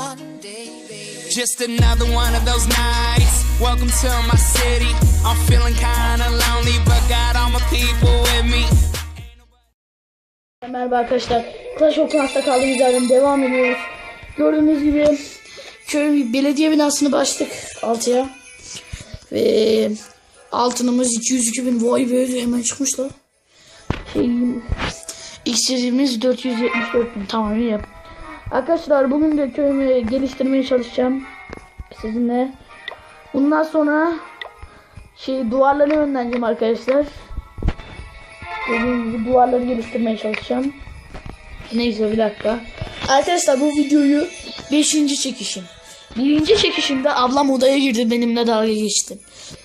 one day, baby. Just another one of those nights. Welcome to my city. I'm feeling kinda lonely, but got all my people with me. Merhaba arkadaşlar. Clash of Clans'ta kaldığımız yerden devam ediyoruz. Gördüğünüz gibi köy belediye binasını başladık altıya. Ve altınımız 202 bin. Vay be hemen çıkmışlar. Şey, iksirimiz 474 bin. Tamam iyi yap. Arkadaşlar bugün de köyümü geliştirmeye çalışacağım. Sizinle. Bundan sonra şey duvarları önleneceğim arkadaşlar. Dediğim gibi duvarları geliştirmeye çalışacağım. Neyse bir dakika. Arkadaşlar bu videoyu 5. çekişim. Birinci çekişimde ablam odaya girdi benimle dalga geçti.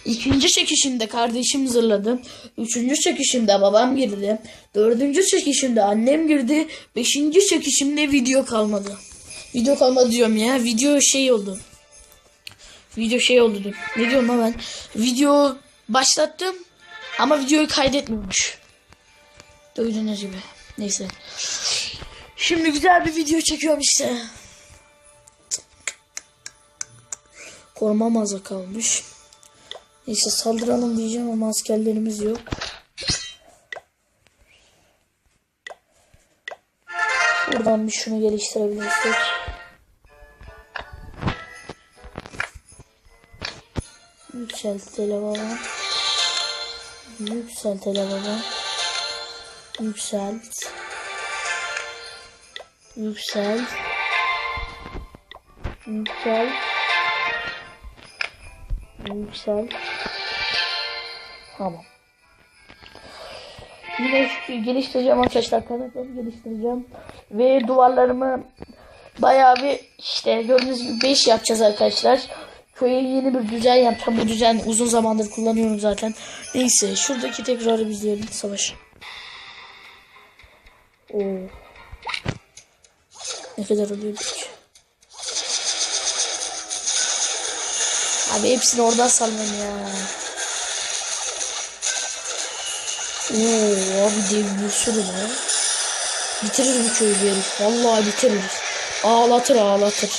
İkinci çekişimde kardeşim zırladı. Üçüncü çekişimde babam girdi. Dördüncü çekişimde annem girdi. Beşinci çekişimde video kalmadı. Video kalmadı diyorum ya. Video şey oldu. Video şey oldu dün. Ne diyorum lan ben? Video başlattım ama videoyu kaydetmiyormuş. Gördüğünüz gibi. Neyse. Şimdi güzel bir video çekiyorum işte. Koruma maza kalmış. Neyse saldıralım diyeceğim ama askerlerimiz yok. Buradan bir şunu geliştirebilirsek. Yükselt hele baba. Yükselt hele baba. Yükselt. Yükselt. Yükselt. Yükselt. Tamam. Yine geliştireceğim arkadaşlar. Kanatları geliştireceğim. Ve duvarlarımı bayağı bir işte gördüğünüz gibi 5 yapacağız arkadaşlar. Köye yeni bir düzen yapacağım. Bu düzen uzun zamandır kullanıyorum zaten. Neyse şuradaki tekrarı izleyelim. Savaş. Oo. Ne kadar alıyorduk? Abi hepsini oradan salmam ya. Oo abi dev bir sürü lan. Bitirir bu köyü bir herif. Vallahi bitirir. Ağlatır ağlatır.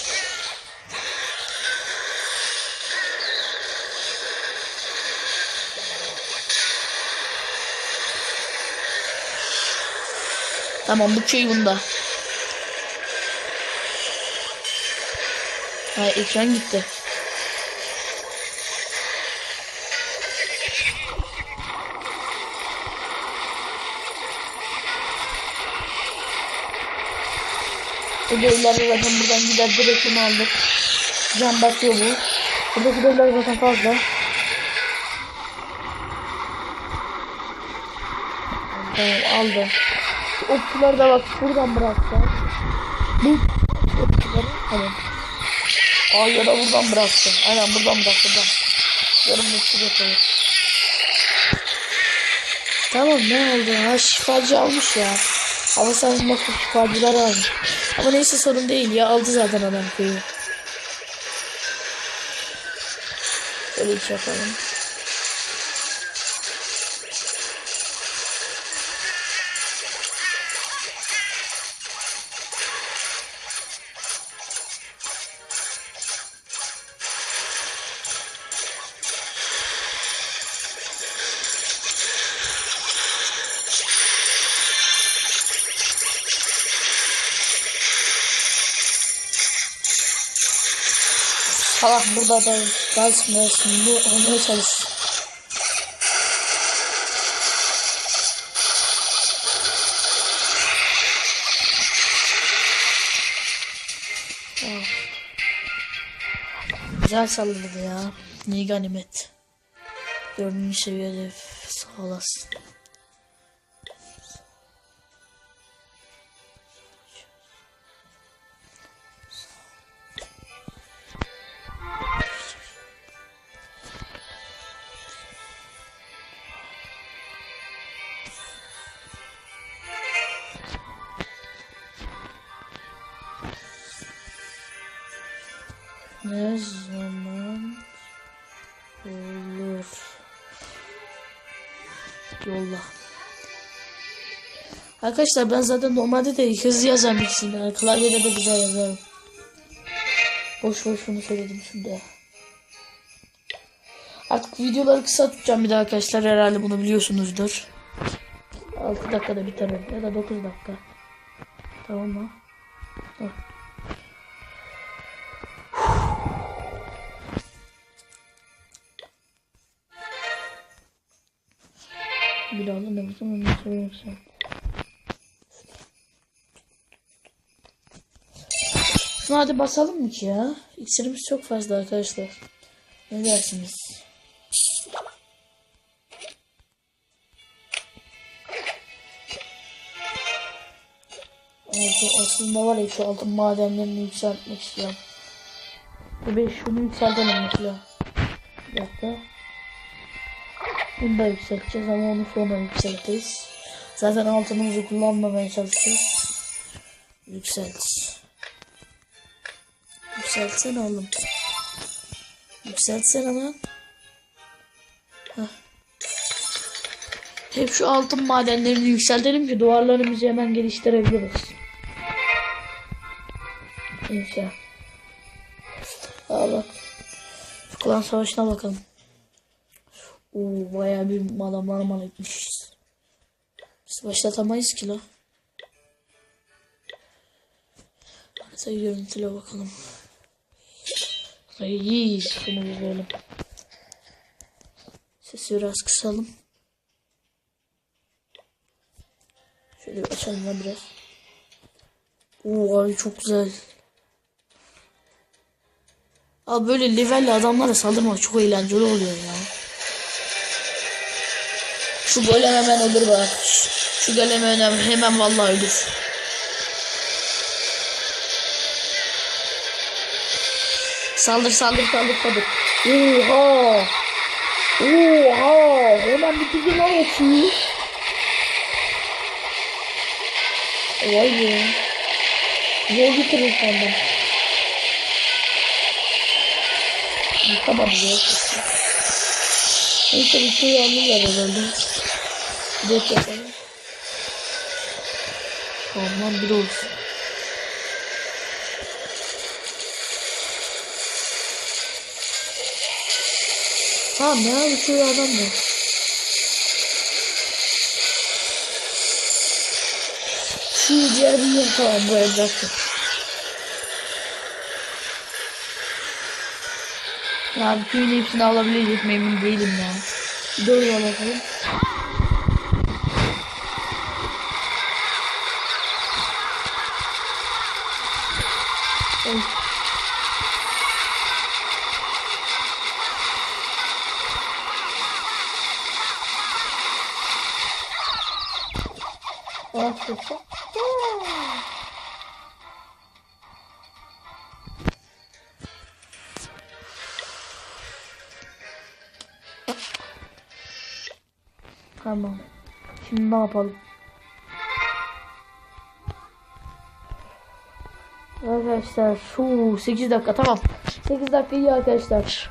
Tamam bu köy bunda. Ay ekran gitti. Bu devler zaten buradan gider direkt bunu aldık. Can basıyor bu. Buradaki devler zaten fazla. Tamam aldı. Şu Okçuları da bak buradan bıraksa. Bu okçuları tamam. Aa ya da buradan bıraktı. Aynen buradan bıraktı. Buradan. Yarım mutlu yapıyor. Tamam ne oldu? Ha şifacı almış ya. Hava savunması şifacılar almış. Ama neyse sorun değil ya. Aldı zaten adam köyü. Böyle iş yapalım. Salak burada da kalsın kalsın. Bu olmaya çalış. Tamam. Güzel salladı ya. Ne ganimet. Dördüncü seviyede sağ olasın. Ne zaman olur? Yolla. Arkadaşlar ben zaten normalde de hızlı birisiyim. Yani klavyede de güzel yazarım. Boş boş şunu söyledim şimdi. Artık videoları kısa tutacağım bir daha arkadaşlar. Herhalde bunu biliyorsunuzdur. 6 dakikada biter ya da 9 dakika. Tamam mı? Dur. Da nefesim önüne söyleyeyim sen. Şunu hadi basalım mı ki ya? İksirimiz çok fazla arkadaşlar. Ne dersiniz? Altı, aslında var ya şu altın madenlerini yükseltmek istiyorum. Ve şunu yükseltelim mesela. Bir dakika. Bunu da yükselteceğiz ama onu sonra yükseltiriz. Zaten altınımızı kullanmamaya çalışacağız. Yükselt. Yükseltsene oğlum. Yükseltsene lan. Heh. Hep şu altın madenlerini yükseltelim ki duvarlarımızı hemen geliştirebiliriz. İnşallah. Aa bak. Şu klan savaşına bakalım. Oo bayağı bir adamlar mal etmişiz. Biz başlatamayız ki la. Harita görüntüle bakalım. Ay bir böyle. Sesi biraz kısalım. Şöyle bir açalım da biraz. Oo abi çok güzel. Abi böyle levelli adamlara saldırmak çok eğlenceli oluyor ya. Şu golem hemen ölür bak. Şu golem hemen, hemen vallahi ölür. Saldır saldır saldır saldır. Oha. Oha. Hemen güzel lan atıyor. Vay be. Zor bitirir senden. Yıkamadı ya. Neyse bir şey alırlar herhalde. De yapalım. Tamam bir olsun. Ya bir şey adam var. Şu diğer bir yer tamam bu Ya köyün hepsini alabilecek mi emin değilim ya. Dur bakalım. Oy. Tamam. Şimdi ne yapalım? Arkadaşlar şu 8 dakika tamam. 8 dakika iyi arkadaşlar.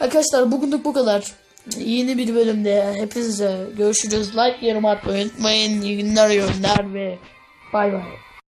Arkadaşlar bugünlük bu kadar. Yeni bir bölümde hepinize görüşürüz. Like yorum atmayı unutmayın. İyi günler, iyi ve bay bay.